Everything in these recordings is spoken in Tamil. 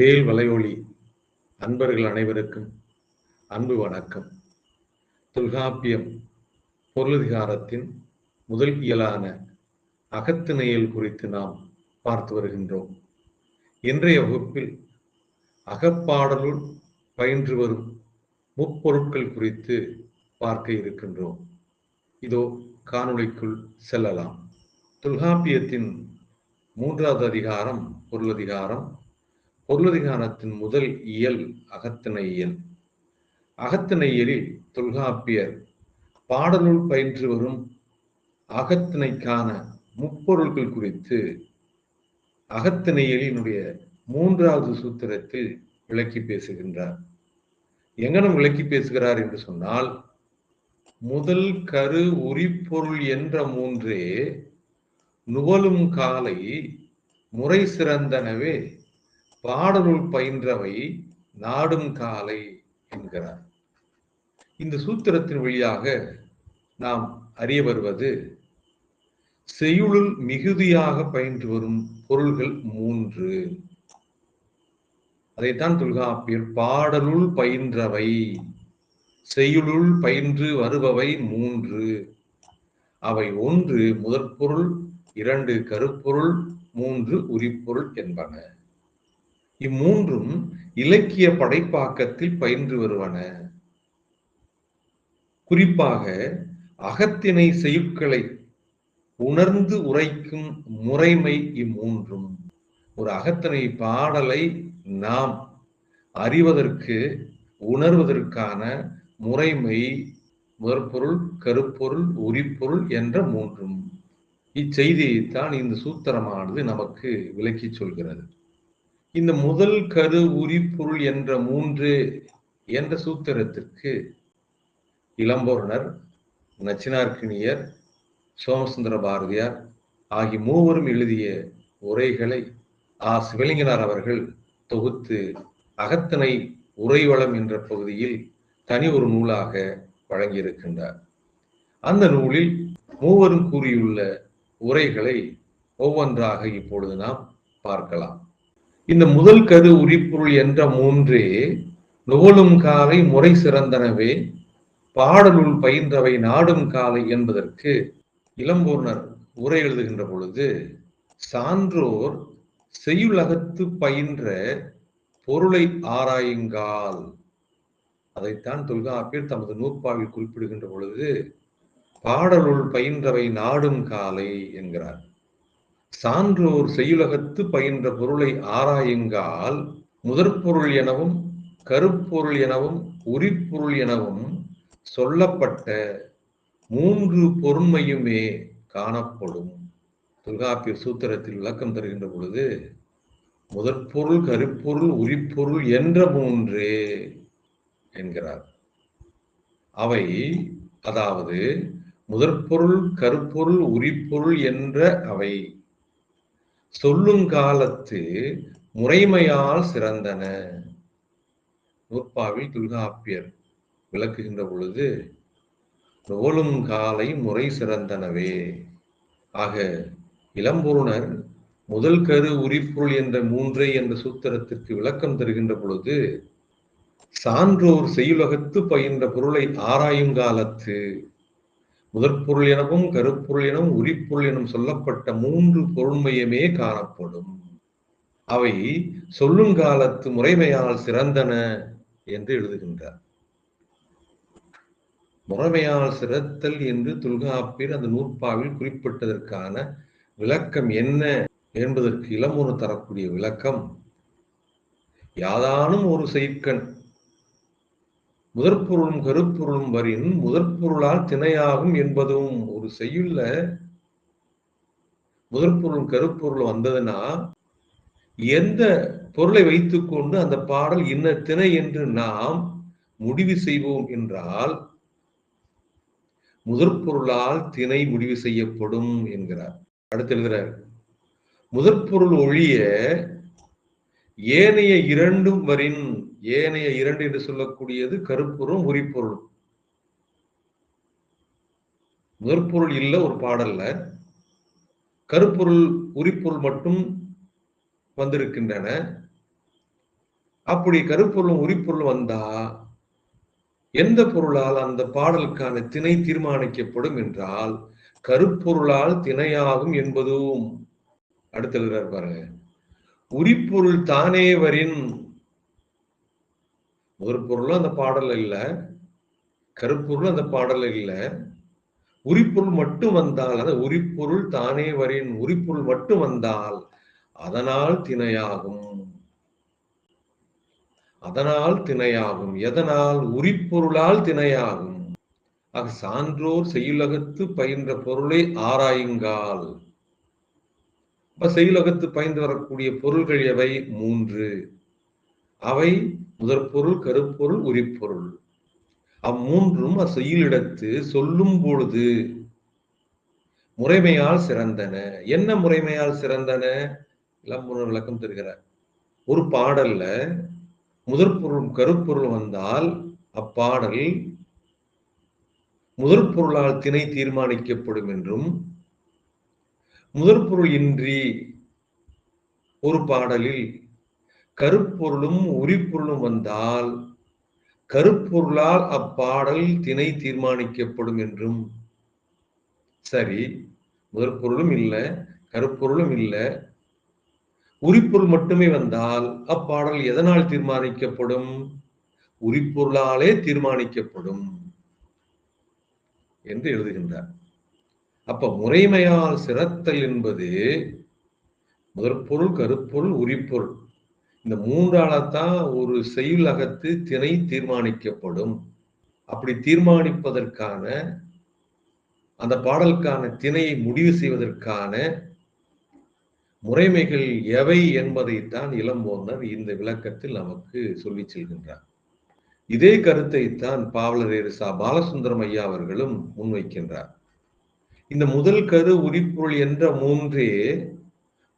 வேல் வலையொலி. அன்பர்கள் அனைவருக்கும் அன்பு வணக்கம். தொல்காப்பியம் பொருளதிகாரத்தின் முதல் இயலான அகத்திணையல் குறித்து நாம் பார்த்து வருகின்றோம். இன்றைய வகுப்பில் அகப்பாடலுள் பயின்று வரும் முப்பொருட்கள் குறித்து பார்க்க இருக்கின்றோம். இதோ காணொளிக்குள் செல்லலாம். தொல்காப்பியத்தின் மூன்றாவது அதிகாரம் பொருளதிகாரம் பொருளதிகாரத்தின் முதல் இயல் அகத்திணை இயல் தொல்காப்பியர் பாடநூல் பயின்று வரும் அகத்திணைக்கான முப்பொருள்கள் குறித்து அகத்திணையலினுடைய மூன்றாவது சூத்திரத்தில் விளக்கி பேசுகின்றார். எங்கனம் விளக்கி பேசுகிறார் என்று சொன்னால் முதல் கரு உரிப்பொருள் என்ற மூன்றே நுவலும் காலை முறை சிறந்தனவே பாடலுள் பயின்றவை நாடும் காலை என்கிறார். இந்த சூத்திரத்தின் வழியாக நாம் அறிய வருவது செய்யுளுள் மிகுதியாக பயின்று வரும் பொருள்கள் மூன்று. அதைத்தான் தொல்காப்பியர் பாடலுள் பயின்றவை செய்யுளுள் பயின்று வருபவை மூன்று. அவை ஒன்று முதற்பொருள் இரண்டு கருப்பொருள் மூன்று உரிப்பொருள் என்பன. இம்மூன்றும் இலக்கிய படைப்பாக்கத்தில் பயின்று வருவன. குறிப்பாக அகத்தினை செய்யுட்களை உணர்ந்து உரைக்கும் முறைமை இம்மூன்றும். ஒரு அகத்தினை பாடலை நாம் அறிவதற்கு உணர்வதற்கான முறைமை முதற்பொருள் கருப்பொருள் உரிப்பொருள் என்ற மூன்றும். இச்செய்தியைத்தான் இந்த சூத்திரமானது நமக்கு விளக்கி சொல்கிறது. இந்த முதல் கரு உரிப்பொருள் என்ற மூன்று என்ற சூத்திரத்திற்கு இளம்பொருணர் நச்சினார்க்கினியர் சோமசுந்தர பாரதியார் ஆகிய மூவரும் எழுதிய உரைகளை ஆ. சிவலிங்கனார் அவர்கள் தொகுத்து அகத்தனை உரைவளம் என்ற பகுதியில் தனி ஒரு நூலாக வழங்கியிருக்கின்றார். அந்த நூலில் மூவரும் கூறியுள்ள உரைகளை ஒவ்வொன்றாக இப்பொழுது நாம் பார்க்கலாம். இந்த முதல் கது உரிப்பொருள் என்ற மூன்றே நுகழும் காலை முறை சிறந்தனவே பாடலுள் பயின்றவை நாடும் காலை என்பதற்கு இளம்பூர்ணர் உரை எழுதுகின்ற பொழுது சான்றோர் செய்யுலகத்து பயின்ற பொருளை ஆராயுங்கால். அதைத்தான் தொல்காப்பியர் தமது நூற்பாவில் குறிப்பிடுகின்ற பொழுது பாடலுள் பயின்றவை நாடும் காலை என்கிறார். சான்றோர் செய்யுலகத்து பயின்ற பொருளை ஆராயுங்கால் முதற்பொருள் எனவும் கருப்பொருள் எனவும் உரிப்பொருள் எனவும் சொல்லப்பட்ட மூன்று பொருண்மையுமே காணப்படும். தொல்காப்பியர் சூத்திரத்தில் விளக்கம் தருகின்ற பொழுது முதற்பொருள் கருப்பொருள் உரிப்பொருள் என்ற மூன்றே என்கிறார். அவை அதாவது முதற்பொருள் கருப்பொருள் உரிப்பொருள் என்ற அவை. சொல்லுங்காலத்து முறைமையால் சிறந்தன. நூற்பாவில் துல்காப்பியர் விளக்குகின்ற பொழுது நோலும் காலை முறை சிறந்தனவே. ஆக இளம்பொருணர் முதல் கரு உரிப்பொருள் என்ற மூன்றை என்ற சூத்திரத்திற்கு விளக்கம் தருகின்ற பொழுது சான்றோர் செய்யுலகத்து பயின்ற பொருளை ஆராயும் காலத்து முதற்பொருள் எனவும் கருப்பொருள் எனவும் உரிப்பொருள் எனும் சொல்லப்பட்ட மூன்று பொருண்மையுமே காணப்படும். அவை சொல்லுங்காலத்து முறைமையால் சிறந்தன என்று எழுதுகின்றார். முறைமையால் சிறத்தல் என்று துல்காப்பீர் அந்த நூற்பாவில் குறிப்பிட்டதற்கான விளக்கம் என்ன என்பதற்கு இளமுறு தரக்கூடிய விளக்கம் யாதானும் ஒரு செய்கண் முதற்பொருளும் கருப்பொருளும் வரின் முதற்பொருளால் திணையாகும் என்பதும் ஒரு செய்யுள்ள முதற்பொருளும் கருப்பொருள் வந்ததுன்னா எந்த பொருளை வைத்துக்கொண்டு அந்த பாடல் இன்ன திணை என்று நாம் முடிவு செய்வோம் என்றால் முதற்பொருளால் திணை முடிவு செய்யப்படும் என்கிறார். அடுத்து எழுதுறார் முதற்பொருள் ஒழிய ஏனைய இரண்டும் வரின் ஏனைய இரண்டு என்று சொல்லக்கூடியது கருப்பொருளும் உரிப்பொருளும். முதற்பொருள் இல்லை ஒரு பாடல்ல. கருப்பொருள் உரிப்பொருள் மட்டும் வந்திருக்கின்றன. அப்படி கருப்பொருளும் உரிப்பொருள் வந்தா எந்த பொருளால் அந்த பாடலுக்கான திணை தீர்மானிக்கப்படும் என்றால் கருப்பொருளால் திணையாகும் என்பதும் அடுத்த பாருங்க. உரிப்பொருள் தானே வரின் ஒரு பொருளும் அந்த பாடல் இல்ல கருப்பொருள் அந்த பாடல் இல்லை. உரிப்பொருள் மட்டும் வந்தால் அந்த உரிப்பொருள் தானே வரின் உரிப்பொருள் மட்டும் வந்தால் அதனால் திணையாகும். அதனால் திணையாகும். எதனால்? உரிப்பொருளால் திணையாகும். ஆக சான்றோர் செய்யுலகத்து பயின்ற பொருளை ஆராயுங்கால். அப்ப செயலகத்து பயந்து வரக்கூடிய பொருள்கள் எவை? மூன்று. அவை முதற்பொருள் கருப்பொருள் உரிப்பொருள். அம்மூன்றும் அச்செயலிடத்து சொல்லும் பொழுது முறைமையால் சிறந்தன. என்ன முறைமையால் சிறந்தன? எல்லாம் விளக்கம் தருகிறார். ஒரு பாடல்ல முதற்பொருள் கருப்பொருள் வந்தால் அப்பாடல் முதற் பொருளால் திணை தீர்மானிக்கப்படும் என்றும் முதற்பொருள் இன்றி ஒரு பாடலில் கருப்பொருளும் உரிப்பொருளும் வந்தால் கருப்பொருளால் அப்பாடல் திணை தீர்மானிக்கப்படும் என்றும். சரி முதற்பொருளும் இல்லை கருப்பொருளும் இல்லை. உரிப்பொருள் மட்டுமே வந்தால் அப்பாடல் எதனால் தீர்மானிக்கப்படும்? உரிப்பொருளாலே தீர்மானிக்கப்படும் என்று எழுதுகின்றார். அப்ப முறைமையால் சிறத்தல் என்பது முதற்பொருள் கருப்பொருள் உரிப்பொருள். இந்த மூன்றாலத்தான் ஒரு செயல் அகத்து திணை தீர்மானிக்கப்படும். அப்படி தீர்மானிப்பதற்கான அந்த பாடலுக்கான திணையை முடிவு செய்வதற்கான முறைமைகள் எவை என்பதைத்தான் இளம்போந்தர் இந்த விளக்கத்தில் நமக்கு சொல்லி செல்கின்றார். இதே கருத்தை தான் பாவலரேறு சா. பாலசுந்தரம் ஐயா அவர்களும் முன்வைக்கின்றார். இந்த முதல் கரு உரிப்பொருள் என்ற மூன்றே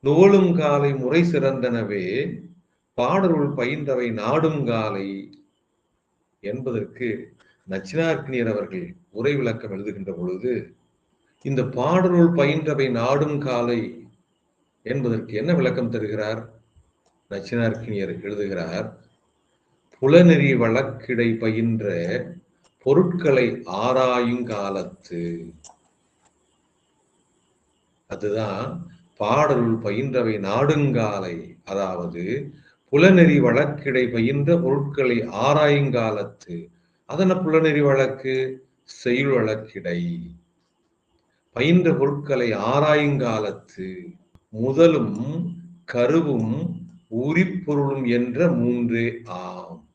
நோலும் காலை முறை சிறந்தனவே பாடருள் பயின்றவை நாடும் காலை என்பதற்கு நச்சினார்க்கினியர் அவர்கள் உரை விளக்கம் எழுதுகின்ற பொழுது இந்த பாடருள் பயின்றவை நாடும் காலை என்பதற்கு என்ன விளக்கம் தருகிறார்? நச்சினார்க்கினியர் எழுதுகிறார் புலநெறி வழக்கிடை பயின்ற பொருட்களை ஆராயும் காலத்து. அதுதான் பாடலுள் பயின்றவை நாடுங்காலை. அதாவது புலநெறி வழக்கிடை பயின்ற பொருட்களை ஆராயுங்காலத்து அதன புலநெறி வழக்கு? செயல் வழக்கிடை. பயின்ற பொருட்களை ஆராயுங்காலத்து முதலும் கருவும் உரிப்பொருளும் என்ற மூன்றே ஆம்.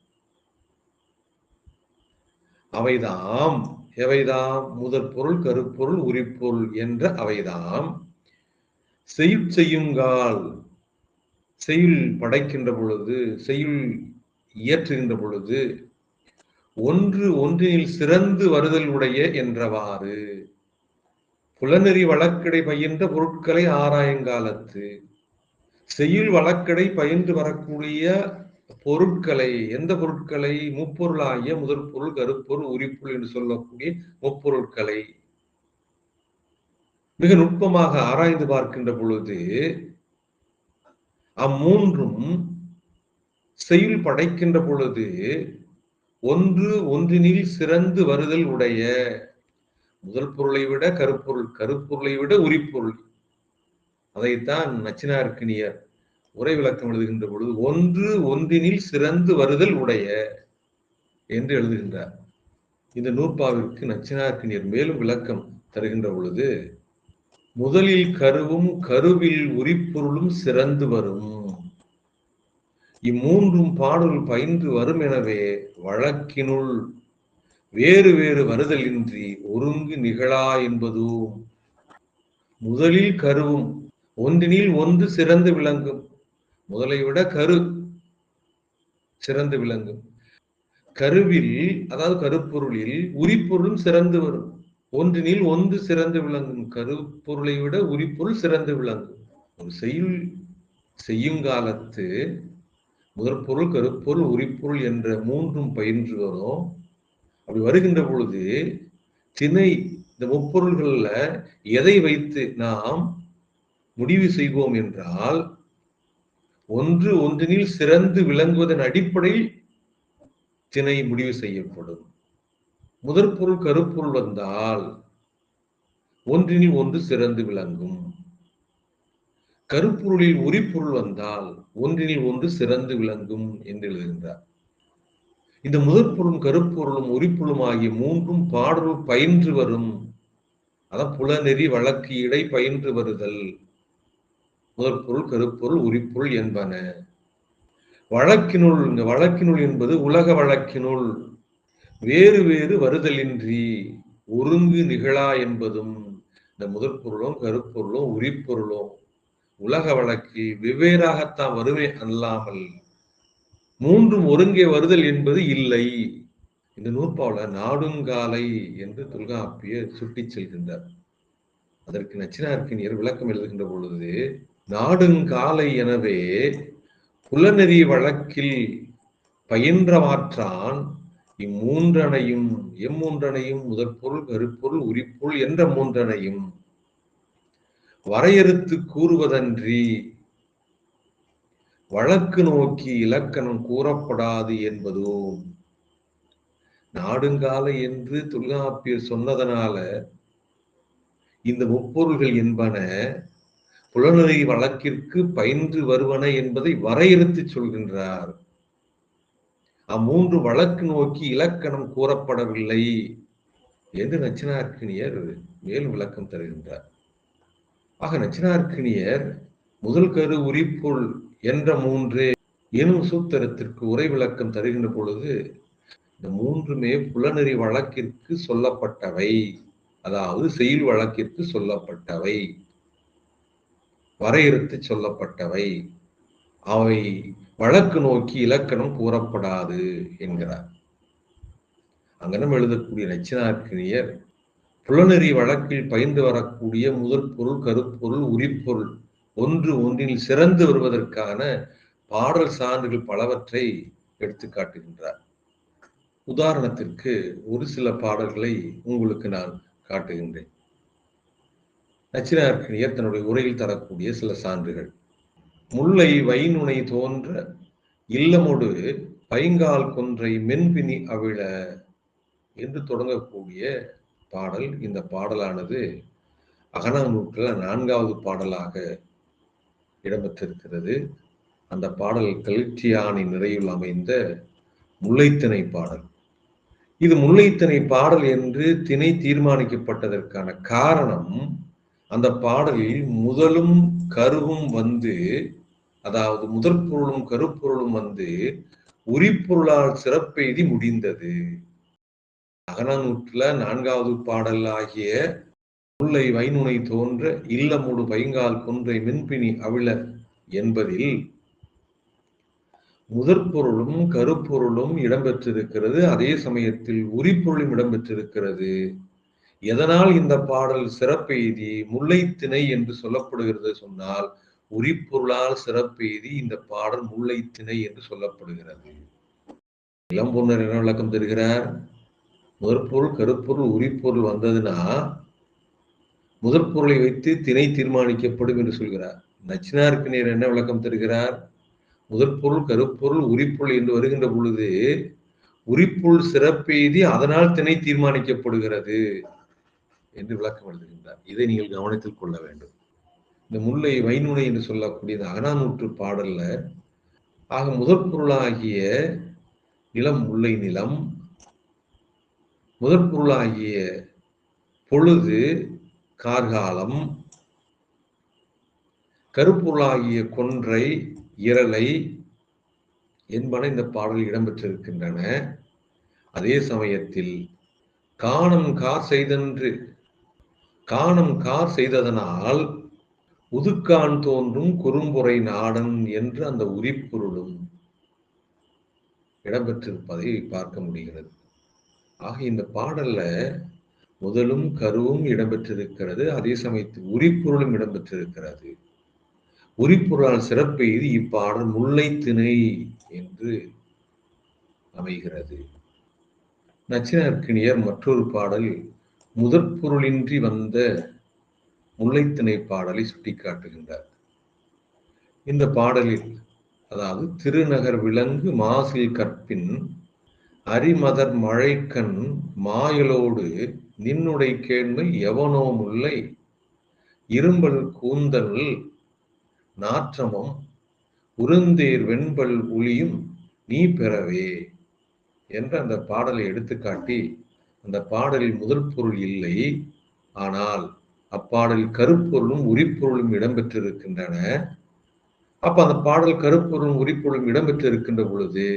அவைதாம். எவைதாம்? முதற் பொருள் கருப்பொருள் உரிப்பொருள் என்ற அவைதாம். செய்யுள் செய்யுங்கால் செய்யுள் படைக்கின்ற பொழுது செய்யுள் இயற்றுகின்ற பொழுது ஒன்று ஒன்றினில் சிறந்து வருதல் உடைய என்றவாறு. புலநெறி வழக்கடை பயின்ற பொருட்களை ஆராயங்காலத்து செய்யுள் வழக்கடை பயின்று வரக்கூடிய பொருட்களை எந்த பொருட்களை முப்பொருளாகிய முதற் பொருள் கருப்பொருள் உரிப்பொருள் என்று சொல்லக்கூடிய முப்பொருட்களை. மிக நுட்பமாக ஆராய்ந்து பார்க்கின்ற பொழுது அம்மூன்றும் செயல் படைக்கின்ற பொழுது ஒன்று ஒன்றினில் சிறந்து வருதல் உடைய முதல் பொருளை விட கருப்பொருள் கருப்பொருளை விட உரிப்பொருள். அதைத்தான் நச்சினார்க்கினியர் உரை விளக்கம் எழுதுகின்ற பொழுது ஒன்று ஒன்றினில் சிறந்து வருதல் உடைய என்று எழுதுகின்றார். இந்த நூற்பாவிற்கு நச்சினார்க்கினியர் மேலும் விளக்கம் தருகின்ற பொழுது முதலில் கருவும் கருவில் உரிப்பொருளும் சிறந்து வரும். இம்மூன்றும் பாடல் பயின்று வரும் எனவே வழக்கினுள் வேறு வேறு வருதலின்றி ஒருங்கு நிகழா என்பதும் முதலில் கருவும் ஒன்றினில் ஒன்று சிறந்து விளங்கும். முதலை விட கரு சிறந்து விளங்கும். கருவில் அதாவது கருப்பொருளில் உரிப்பொருளும் சிறந்து வரும். ஒன்றினில் ஒன்று சிறந்து விளங்கும் கருப்பொருளை விட உரிப்பொருள் சிறந்து விளங்கும். ஒரு செய்யுள் செய்யும் காலத்து முதற்பொருள் கருப்பொருள் உரிப்பொருள் என்ற மூன்றும் பயின்று வரும். அப்படி வருகின்ற பொழுது திணை இந்த முப்பொருள்கள்ல எதை வைத்து நாம் முடிவு செய்வோம் என்றால் ஒன்று ஒன்றினில் சிறந்து விளங்குவதன் அடிப்படையில் திணை முடிவு செய்யப்படும். முதற்பொருள் கருப்பொருள் வந்தால் ஒன்றினில் ஒன்று சிறந்து விளங்கும். கருப்பொருளில் உரிப்பொருள் வந்தால் ஒன்றினில் ஒன்று சிறந்து விளங்கும் என்று எழுதுகின்றார். இந்த முதற்பொருளும் கருப்பொருளும் உரிப்பொருளும் ஆகிய மூன்றும் பாடல் பயின்று வரும். அதான் புலநெறி வழக்கு இடை பயின்று வருதல். முதற்பொருள் கருப்பொருள் உரிப்பொருள் என்பன. வழக்கினுள் இந்த வழக்கினுள் என்பது உலக வழக்கினுள் வேறு வேறு வருதலின்றி ஒருங்கு நிகழா என்பதும் இந்த முதற்பொருளும் கருப்பொருளும் உரிப்பொருளும் உலக வழக்கில் வெவ்வேறாகத்தான் வருமே அல்லாமல் மூன்றும் ஒருங்கே வருதல் என்பது இல்லை. இந்த நூற்பாவில நாடுங்காலை என்று தொல்காப்பியர் சுட்டிச் செல்கின்றார். அதற்கு நச்சினார்க்கினியர் விளக்கம் எழுதுகின்ற பொழுது நாடுங்காலை எனவே புலநெறி வழக்கில் பயின்றவாற்றான் இம்மூன்றனையும் எம்மூன்றனையும் முதற்பொருள் கருப்பொருள் உரிப்பொருள் என்ற மூன்றனையும் வரையறுத்து கூறுவதன்றி வழக்கு நோக்கி இலக்கணம் கூறப்படாது என்பதும் நாடுங்கால என்று தொல்காப்பியர் சொன்னதனால இந்த முப்பொருள்கள் என்பன புலனறி வழக்கிற்கு பயின்று வருவன என்பதை வரையறுத்து சொல்கின்றார். அம்மூன்று வழக்கு நோக்கி இலக்கணம் கூறப்படவில்லை. என்று நச்சினார்க்கினியர்? மேலும் விளக்கம் தருகின்றார். ஆக நச்சினார்க்கினியர் முதல் கரு உரிப்பொருள் என்ற மூன்று எனும் சூத்திரத்திற்கு உரை விளக்கம் தருகின்ற பொழுது இந்த மூன்றுமே புலனறி வழக்கிற்கு சொல்லப்பட்டவை. அதாவது செயல் வழக்கிற்கு சொல்லப்பட்டவை. வரையறுத்து சொல்லப்பட்டவை. அவை வழக்கு நோக்கி இலக்கணம் கூறப்படாது என்கிறார். அங்கனம் எழுதக்கூடிய நச்சினார்க்கினியர் புலநெறி வழக்கில் பயின்று வரக்கூடிய முதற் பொருள் கருப்பொருள் உரிப்பொருள் ஒன்று ஒன்றில் சிறந்து வருவதற்கான பாடல் சான்றுகள் பலவற்றை எடுத்து காட்டுகின்றார். உதாரணத்திற்கு ஒரு சில பாடல்களை உங்களுக்கு நான் காட்டுகின்றேன். நச்சினார்க்கினியர் தன்னுடைய உரையில் தரக்கூடிய சில சான்றுகள். முல்லை வைநுனை தோன்ற இல்லமொடு பைங்கால் கொன்றை மென்பினி அவிழ என்று தொடங்கக்கூடிய பாடல். இந்த பாடலானது அகனாநூற்றில் நான்காவது பாடலாக இடம்பெற்றிருக்கிறது. அந்த பாடல் கலிற்றியானி நிறையில் அமைந்த முல்லைத்திணை பாடல். இது முல்லைத்திணை பாடல் என்று திணை தீர்மானிக்கப்பட்டதற்கான காரணம் அந்த பாடலில் முதலும் கருவும் வந்து அதாவது முதற் பொருளும் கருப்பொருளும் வந்து உரிப்பொருளால் சிறப்பெய்தி முடிந்தது. அகநானூற்றுல நான்காவது பாடல் ஆகிய முல்லை வைநுனை தோன்ற இல்லமுடு பைங்கால் கொன்றை மின்பினி அவிழ என்பதில் முதற்பொருளும் கருப்பொருளும் இடம்பெற்றிருக்கிறது. அதே சமயத்தில் உரிப்பொருளும் இடம்பெற்றிருக்கிறது. எதனால் இந்த பாடல் சிறப்பெய்தி? முல்லைத்திணை என்று சொல்லப்படுகிறது சொன்னால் உரிப்பொருளால் சிறப்பெய்தி இந்த பாடல் முல்லைத்திணை என்று சொல்லப்படுகிறது. இளம்பொன்னர் என்ன விளக்கம் தருகிறார்? முதற்பொருள் கருப்பொருள் உரிப்பொருள் வந்ததுன்னா முதற்பொருளை வைத்து திணை தீர்மானிக்கப்படும் என்று சொல்கிறார். நச்சினாருக்கு நேர் என்ன விளக்கம் தருகிறார்? முதற்பொருள் கருப்பொருள் உரிப்பொருள் என்று வருகின்ற பொழுது உரிப்பொருள் சிறப்பெய்தி அதனால் திணை தீர்மானிக்கப்படுகிறது என்று விளக்கம் எழுதுகின்றார் இதை நீங்கள் கவனத்தில் கொள்ள வேண்டும். இந்த முல்லை வைநுனை என்று சொல்லக்கூடிய இந்த அகநானூற்று பாடல்ல. ஆக முதற் பொருளாகிய நிலம் முல்லை நிலம் முதற் பொருளாகிய பொழுது கார்காலம் கருப்பொருளாகிய கொன்றை இரலை என்பன இந்த பாடலில் இடம்பெற்றிருக்கின்றன. அதே சமயத்தில் காணம் கார் செய்தன்று காணம் கார் செய்ததனால் உதுக்கான் தோன்றும் குறும்புரை நாடன் என்று அந்த உரிப்பொருளும் இடம்பெற்றிருப்பதை பார்க்க முடிகிறது. ஆக இந்த பாடல்ல முதலும் கருவும் இடம்பெற்றிருக்கிறது அதே சமயத்தில் உரிப்பொருளும் இடம்பெற்றிருக்கிறது. உரிப்பொருளால் சிறப்பெய்து இப்பாடல் முல்லை திணை என்று அமைகிறது. நச்சினார்க்கினியர் மற்றொரு பாடல் முதற்பொருளின்றி வந்த முல்லைத்திணை பாடலை சுட்டிக்காட்டுகின்றார். இந்த பாடலில் அதாவது திருநகர் விலங்கு மாசில் கற்பின் அரிமதர் மழைக்கண் மாயலோடு நின்னுடை கேண்மை எவனோ முல்லை. இரும்பல் கூந்தல் நாற்றமும் உருந்தேர் வெண்பல் ஒளியும் நீ பெறவே என்ற அந்த பாடலை எடுத்துக்காட்டி அந்த பாடலில் முதல் பொருள் இல்லை. ஆனால் அப்பாடலில் கருப்பொருளும் உரிப்பொருளும் இடம்பெற்றிருக்கின்றன. அப்ப அந்த பாடல் கருப்பொருளும் உரிப்பொருளும் இடம்பெற்றிருக்கின்ற பொழுது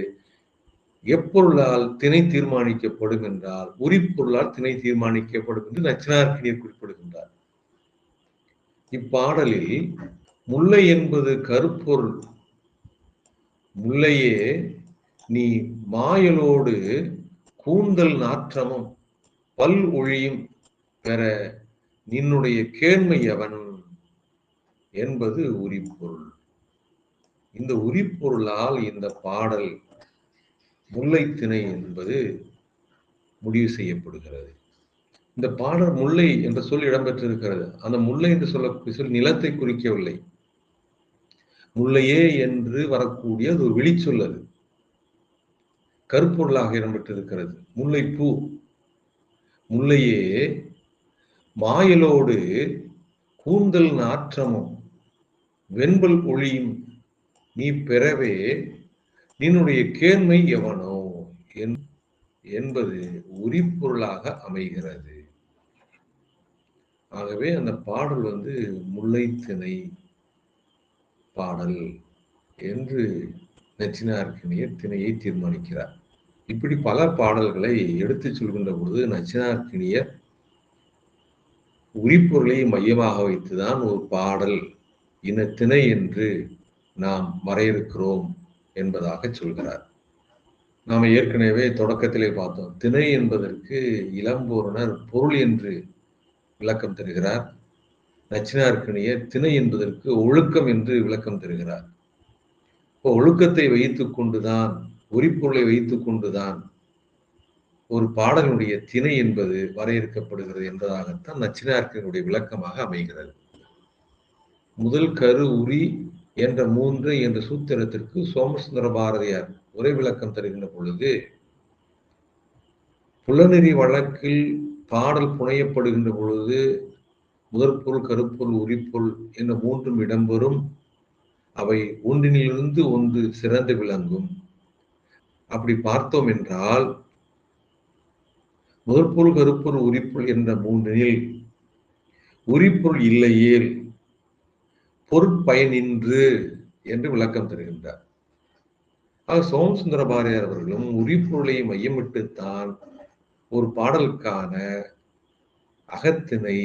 எப்பொருளால் திணை தீர்மானிக்கப்படும் என்றால் உரிப்பொருளால் திணை தீர்மானிக்கப்படும் என்று நச்சினார்க்கினியர் குறிப்பிடுகின்றார். இப்பாடலில் முல்லை என்பது கருப்பொருள். முல்லையே நீ மாயலோடு கூந்தல் நாற்றமும் பல் ஒழியும் பெற நின்னுடைய கேண்மை எவன் என்பது உரிப்பொருள். இந்த உரிப்பொருளால் இந்த பாடல் முல்லைத்திணை என்பது முடிவு செய்யப்படுகிறது. இந்த பாடல் முல்லை என்ற சொல் இடம்பெற்றிருக்கிறது. அந்த முல்லை என்று சொல்ல சொல் நிலத்தை குறிக்கவில்லை. முல்லையே என்று வரக்கூடிய அது ஒரு வெளிச்சொல் அது. கருப்பொருளாக இடம்பெற்றிருக்கிறது. முல்லைப்பூ. முல்லையே மாயலோடு கூந்தல் நாற்றமும் வெண்பல் ஒளியும் நீ பெறவே நின்னுடைய கேண்மை எவனோ என்பது உரிப்பொருளாக அமைகிறது. ஆகவே அந்த பாடல் வந்து முல்லைத்திணை பாடல் என்று நச்சினார்க்கினியர் திணையை தீர்மானிக்கிறார். இப்படி பல பாடல்களை எடுத்துச் சொல்கின்ற பொழுது நச்சினார்க்கினியர் உரிப்பொருளை மையமாக வைத்துதான் ஒரு பாடல் இன திணை என்று நாம் வரையறுக்கிறோம் என்பதாக சொல்கிறார். நாம் ஏற்கனவே தொடக்கத்திலே பார்த்தோம். திணை என்பதற்கு இளம்பூரணர் பொருள் என்று விளக்கம் தருகிறார். நச்சினார்க்கணியர் திணை என்பதற்கு ஒழுக்கம் என்று விளக்கம் தருகிறார். இப்போ ஒழுக்கத்தை வைத்து கொண்டுதான் உரிப்பொருளை வைத்து கொண்டுதான் ஒரு பாடலுடைய திணை என்பது வரையறுக்கப்படுகிறது என்பதாகத்தான் நச்சினார்க்கினுடைய விளக்கமாக அமைகிறது. முதல் கரு உரி என்ற மூன்று என்ற சூத்திரத்திற்கு சோமசுந்தர பாரதியார் உரை விளக்கம் தருகின்ற பொழுது புலநெறி வழக்கில் பாடல் புனையப்படுகின்ற பொழுது முதற்பொருள் கருப்பொருள் உரிப்பொருள் என்ற மூன்றும் இடம்பெறும். அவை ஒன்றினிலிருந்து ஒன்று சிறந்து விளங்கும். அப்படி பார்த்தோம் என்றால் முதற்பொருள் கருப்பொருள் உரிப்பொருள் என்ற மூன்றில் உரிப்பொருள் இல்லையேல் பொருட்பயனின்று என்று விளக்கம் தருகின்றார். ஆக சோமசுந்தர பாரதியார் அவர்களும் உரிப்பொருளை மையமிட்டுத்தான் ஒரு பாடலுக்கான அகத்தினை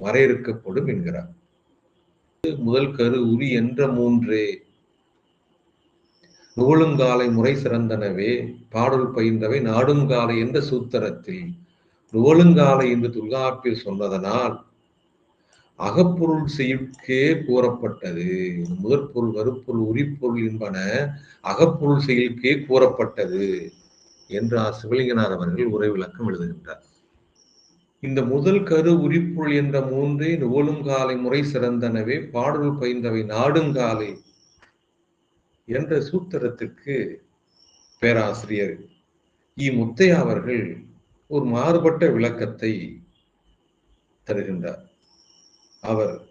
வரையறுக்கப்படும் என்கிறார். முதல் கரு உரி என்ற மூன்றே நூலுங்காலை முறை சிறந்தனவே பாடல் பயின்றவை நாடுங்காலை என்ற சூத்திரத்தில் நூலுங்காலை என்று தொல்காப்பில் சொன்னதனால் அகப்பொருள் செய்யுக்கே கூறப்பட்டது. முதற்பொருள் கருப்பொருள் உரிப்பொருள் என்பன அகப்பொருள் செயலுக்கே கூறப்பட்டது என்று சிவலிங்கனார் அவர்கள் உரை விளக்கம் எழுதுகின்றார். இந்த முதல் கரு உரிப்பொருள் என்ற மூன்றே நுவலுங்காலை முறை சிறந்தனவே பாடல் பயின்றவை நாடுங்காலை என்ற சூத்திரத்திற்கு பேராசிரியர் இ. முத்தையா அவர்கள் ஒரு மாறுபட்ட விளக்கத்தை தருகின்றார். அவர்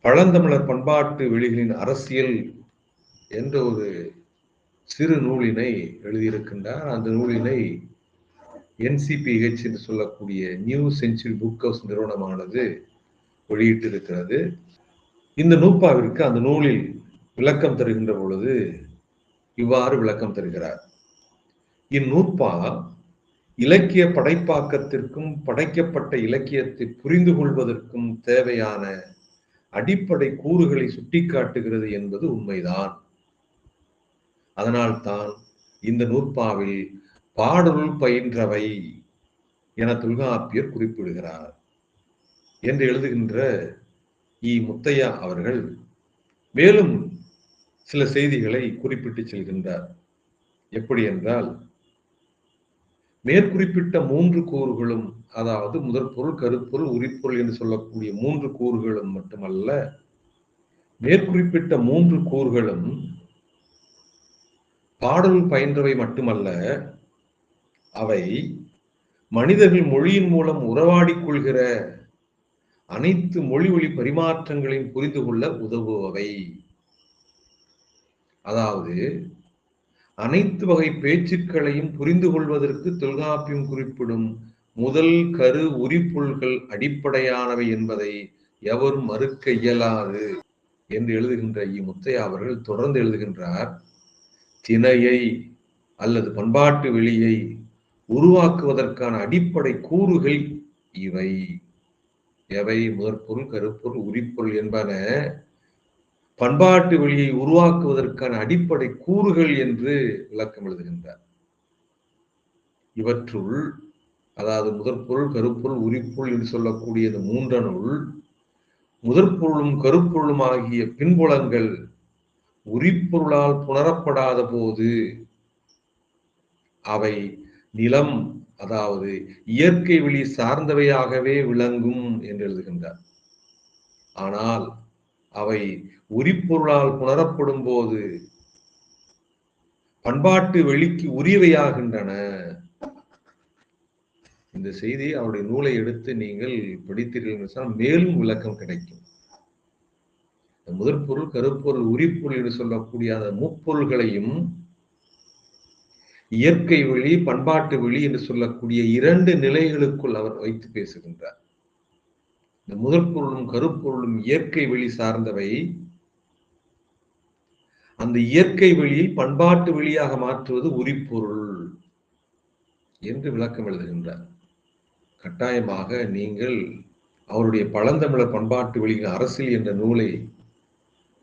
பழந்தமிழர் பண்பாட்டு வெளிகளின் அரசியல் என்ற ஒரு சிறு நூலினை எழுதியிருக்கின்றார். அந்த நூலினை என்சிபிஹெச் என்று சொல்லக்கூடிய நியூ செஞ்சுரி புக் ஹவுஸ் நிறுவனமானது வெளியிட்டிருக்கிறது. இந்த நூப்பாவிற்கு அந்த நூலில் விளக்கம் தருகின்ற பொழுது இவ்வாறு விளக்கம் தருகிறார். இந்நூற்பா இலக்கிய படைப்பாக்கத்திற்கும் படைக்கப்பட்ட இலக்கியத்தை புரிந்து கொள்வதற்கும் தேவையான அடிப்படை கூறுகளை சுட்டிக்காட்டுகிறது என்பது உண்மைதான். அதனால்தான் இந்த நூற்பாவில் பாடலுள் பயின்றவை என தொல்காப்பியர் குறிப்பிடுகிறார் என்று எழுதுகின்ற இ. முத்தையா அவர்கள் மேலும் சில செய்திகளை குறிப்பிட்டு செல்கின்றார். எப்படி என்றால் மேற்குறிப்பிட்ட மூன்று கூறுகளும் அதாவது முதற் பொருள் கருப்பொருள் உரிப்பொருள் என்று சொல்லக்கூடிய மூன்று கூறுகளும் மட்டுமல்ல மேற்குறிப்பிட்ட மூன்று கூறுகளும் பாடல் பயின்றவை மட்டுமல்ல அவை மனிதர்கள் மொழியின் மூலம் உறவாடிக் கொள்கிற அனைத்து மொழி ஒளி பரிமாற்றங்களையும் புரிந்து கொள்ள உதவுபவை. அதாவது அனைத்து வகை பேச்சுக்களையும் புரிந்து கொள்வதற்கு தொல்காப்பியம் குறிப்பிடும் முதல் கரு உரிப்பொருள்கள் அடிப்படையானவை என்பதை எவரும் மறுக்க இயலாது என்று எழுதுகின்ற இம்முத்தையா அவர்கள் தொடர்ந்து எழுதுகின்றார். திணையை அல்லது பண்பாட்டு வெளியை உருவாக்குவதற்கான அடிப்படை கூறுகள் இவை. எவை? முதற்பொருள் கருப்பொருள் உரிப்பொருள் என்பன பண்பாட்டு வழியை உருவாக்குவதற்கான அடிப்படை கூறுகள் என்று விளக்கம் எழுதுகின்றார். இவற்றுள் அதாவது முதற்பொருள் கருப்பொருள் உரிப்பொருள் என்று சொல்லக்கூடிய இந்த மூன்றனுள் முதற்பொருளும் கருப்பொருளும் ஆகிய பின்புலங்கள் உரிப்பொருளால் புணரப்படாத போது அவை நிலம் அதாவது இயற்கை வெளி சார்ந்தவையாகவே விளங்கும் என்று எழுதுகின்றார். ஆனால் அவை உரிப்பொருளால் புணரப்படும் போது பண்பாட்டு வெளிக்கு உரியவையாகின்றன. இந்த செய்தி அவருடைய நூலை எடுத்து நீங்கள் படித்தீர்கள் மேலும் விளக்கம் கிடைக்கும். முதற் பொருள் கருப்பொருள் உரிப்பொருள் என்று சொல்லக்கூடிய அந்த முப்பொருள்களையும் இயற்கை வெளி பண்பாட்டு வெளி என்று சொல்லக்கூடிய இரண்டு நிலைகளுக்குள் அவர் வைத்து பேசுகின்றார். இந்த முதற் பொருளும் கருப்பொருளும் இயற்கை வெளி சார்ந்தவை அந்த இயற்கை வழியில் பண்பாட்டு வழியாக மாற்றுவது உரிப்பொருள் என்று விளக்கம் எழுதுகின்றார். கட்டாயமாக நீங்கள் அவருடைய பழந்தமிழர் பண்பாட்டு வெளியின் அரசியல் என்ற நூலை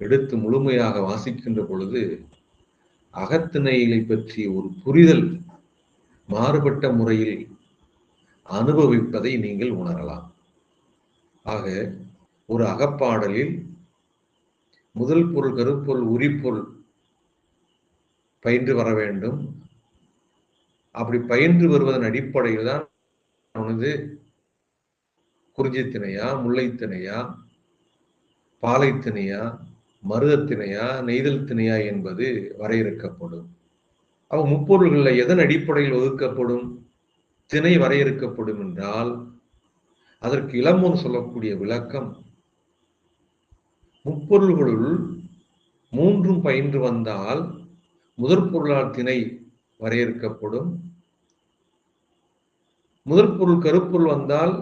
எடுத்து முழுமையாக வாசிக்கின்ற பொழுது அகத்திணைகளை பற்றிய ஒரு புரிதல் மாறுபட்ட முறையில் அனுபவிப்பதை நீங்கள் உணரலாம். ஆக ஒரு அகப்பாடலில் முதல் பொருள் கருப்பொருள் உரிப்பொருள் பயின்று வர வேண்டும். அப்படி பயின்று வருவதன் அடிப்படையில் தான் அவனது குறிஞ்சித்திணையா முல்லைத்திணையா பாலைத்திணையா மருதத்திணையா நெய்தல் திணையா என்பது வரையறுக்கப்படும். அவ முப்பொருள்களில் எதன் அடிப்படையில் ஒதுக்கப்படும் திணை வரையறுக்கப்படும் என்றால் அதற்கு இளமோன் சொல்லக்கூடிய விளக்கம் முப்பொருள்களுள் மூன்றும் பயின்று வந்தால் முதற் பொருளால் திணை வரையறுக்கப்படும். முதற் பொருள் கருப்பொருள் வந்தால்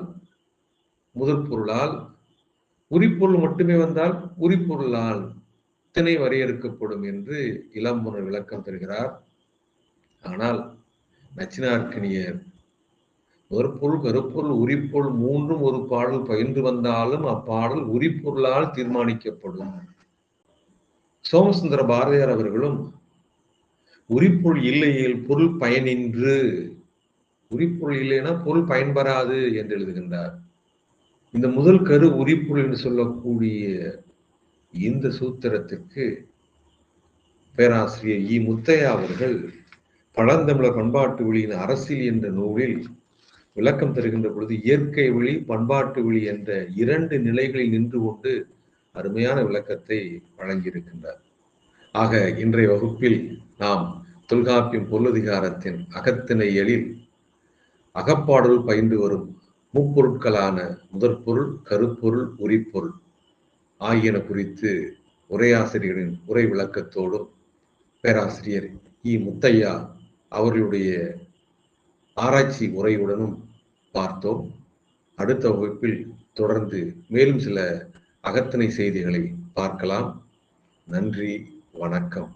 முதற் பொருளால் உரிப்பொருள் மட்டுமே வந்தால் உரிப்பொருளால் திணை வரையறுக்கப்படும் என்று இளம்புணர் விளக்கம் தருகிறார். ஆனால் நச்சினார்க்கினியர் முதற்பொருள் கருப்பொருள் உரிப்பொருள் மூன்றும் ஒரு பாடல் பயின்று வந்தாலும் அப்பாடல் உரிப்பொருளால் தீர்மானிக்கப்படும். சோமசுந்தர பாரதியார் அவர்களும் உரிப்பொருள் இல்லையில் பொருள் பயனின்று. உரிப்பொருள் இல்லைன்னா பொருள் பயன்பெறாது என்று எழுதுகின்றார். இந்த முதல் கரு உரிப்பொருள் என்று சொல்லக்கூடிய இந்த சூத்திரத்திற்கு பேராசிரியர் இ. முத்தையா அவர்கள் பழந்தமிழர் பண்பாட்டு வெளியின் அரசியல் என்ற நூலில் விளக்கம் தருகின்ற பொழுது இயற்கை வழி பண்பாட்டு வழி என்ற இரண்டு நிலைகளில் நின்று கொண்டு அருமையான விளக்கத்தை வழங்கியிருக்கின்றார். ஆக இன்றைய வகுப்பில் நாம் தொல்காப்பியம் பொருளதிகாரத்தின் அகத்தினை எழில் அகப்பாடல் பயின்று வரும் முப்பொருட்களான முதற்பொருள் கருப்பொருள் உரிப்பொருள் ஆகியன குறித்து உரையாசிரியரின் உரை விளக்கத்தோடும் பேராசிரியர் இ முத்தையா அவர்களுடைய ஆராய்ச்சி உரையுடனும் பார்த்தோம். அடுத்த வகுப்பில் தொடர்ந்து மேலும் சில அகத்தனை செய்திகளை பார்க்கலாம். நன்றி வணக்கம்.